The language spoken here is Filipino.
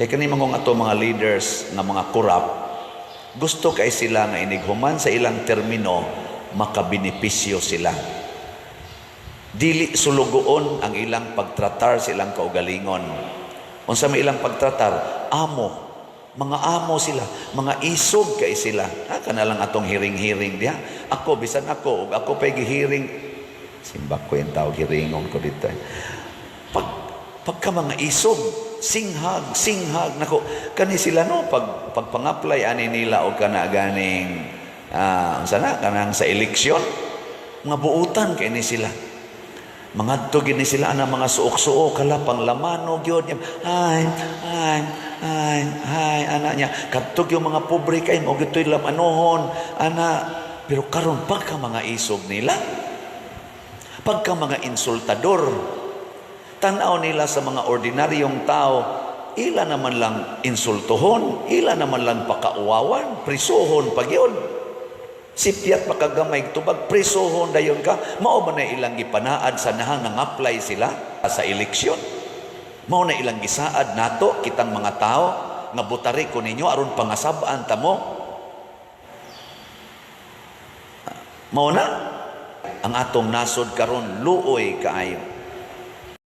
Kaya kani mangong ato mga leaders nga mga kurap, gusto kay sila nga inighuman sa ilang termino, makabenepisyo sila. Dili sulugoon ang ilang pagtratar sa ilang kaugalingon. Unsa may ilang pagtratar, amo. Mga amo sila, mga isog kay sila. Ha, kana lang atong hiring-hiring diha. Ako, bisan ako, ako pa'y gihiring. Simba ko yung tawag, hiringon ko dito. Pag, pagka mga isog, singhag, singhag, nako, kani sila no, pag, pag pang-apply, ani nila o kana ganing, ah, sana, kanang sa eleksyon, mga buutan kay ni sila. Mga tugin ni sila ana mga suok-suok kala panglamano gyud niya. Ay, ay, ay, ay, ana niya. Kadtog yung mga pobre kay mo gitoy lamanuhon. Ana, pero karon pagka mga isog nila, pagka mga insultador, tanaw nila sa mga ordinaryong tao, ila naman lang insultuhon, ila naman lang pakauwawan, prisuhon pag yun. Sipyat pakagamay tubag presohon dayon ka. Mao ba na ilang gipanaad sa nahang apply sila sa eleksyon. Mao na ilang gisaad nato kitang mga tao nga butari ko ninyo aron pangasab-an ta mo. Mao na ang atong nasod karon luoy kaayo